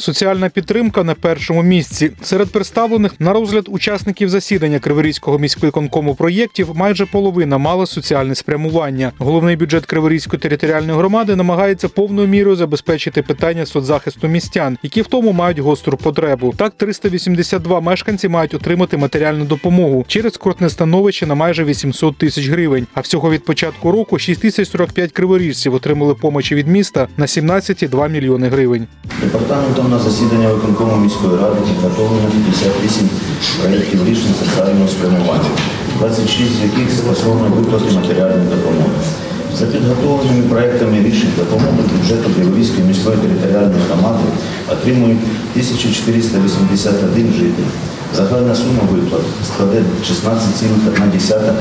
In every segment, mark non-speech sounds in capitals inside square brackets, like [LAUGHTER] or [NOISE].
Соціальна підтримка на першому місці. Серед представлених на розгляд учасників засідання Криворізького міськвиконкому проєктів майже половина мала соціальне спрямування. Головний бюджет Криворізької територіальної громади намагається повною мірою забезпечити питання соцзахисту містян, які в тому мають гостру потребу. Так, 382 мешканці мають отримати матеріальну допомогу через скрутне становище на майже 800 тисяч гривень. А всього від початку року 6045 криворіжців отримали помочі від міста на 17,2 мільйони гривень. Департаментом на засідання виконкому міської ради підготовлено 58 проєктів рішень соціального спрямування, 26 з яких стосовно виплати матеріальної допомоги. За підготовленими проектами рішень допомоги бюджету Криворізької міської територіальної громади отримують 1481 житель. Загальна сума виплат складе 16,1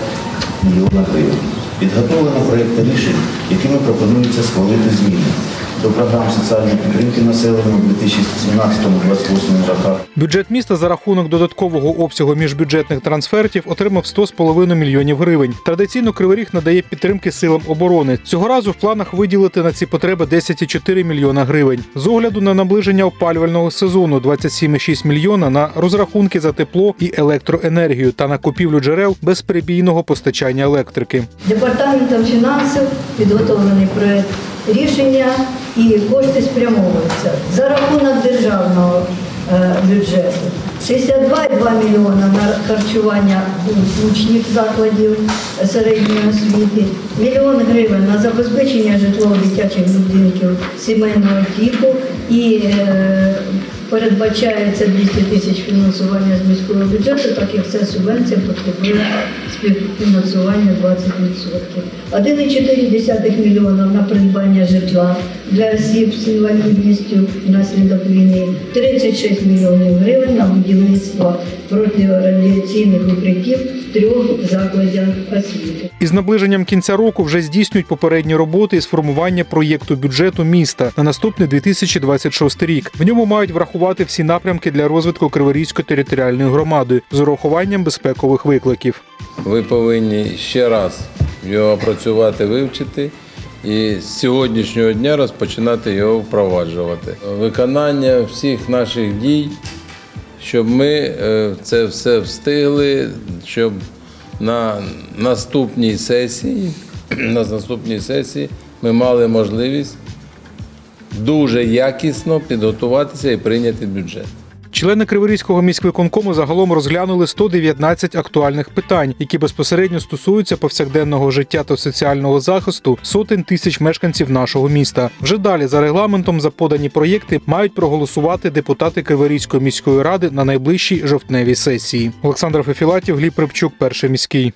мільйона гривень. Підготовлено проєкти рішень, якими пропонується схвалити зміни до програм соціальної підтримки населення у 2017-2028 роках Бюджет міста за рахунок додаткового обсягу міжбюджетних трансфертів отримав 100,5 мільйонів гривень. Традиційно Кривий Ріг надає підтримки силам оборони. Цього разу в планах виділити на ці потреби 10,4 мільйона гривень. З огляду на наближення опалювального сезону 27,6 мільйона на розрахунки за тепло і електроенергію та на купівлю джерел безперебійного постачання електрики. Департаментом фінансів підготовлений проект рішення і кошти спрямовуються за рахунок державного е, бюджету. 62,2 мільйона на харчування учнів закладів середньої освіти, мільйон гривень на забезпечення житлово-дитячих будинків сімейного типу і е, передбачається 200 тисяч фінансування з міського бюджету, так як ця субвенція потребує співфінансування 20%. 1,4 мільйона на придбання житла для осіб з інвалідністю внаслідок війни, 36 мільйонів гривень на будівництво протирадіаційних укриттів трьох закладах освіти. Із наближенням кінця року вже здійснюють попередні роботи із формування проєкту бюджету міста на наступний 2026 рік. В ньому мають врахувати всі напрямки для розвитку Криворізької територіальної громади з урахуванням безпекових викликів. Ви повинні ще раз його опрацювати, вивчити і з сьогоднішнього дня розпочинати його впроваджувати. Виконання всіх наших дій, щоб ми е, це все встигли, щоб на наступній сесії, [CLEARS THROAT] на наступній сесії ми мали можливість дуже якісно підготуватися і прийняти бюджет. Члени Криворізького міськвиконкому загалом розглянули 119 актуальних питань, які безпосередньо стосуються повсякденного життя та соціального захисту сотень тисяч мешканців нашого міста. Вже далі за регламентом за подані проєкти мають проголосувати депутати Криворізької міської ради на найближчій жовтневій сесії. Олександр Фефілатів, Гліб Рибчук, перший міський.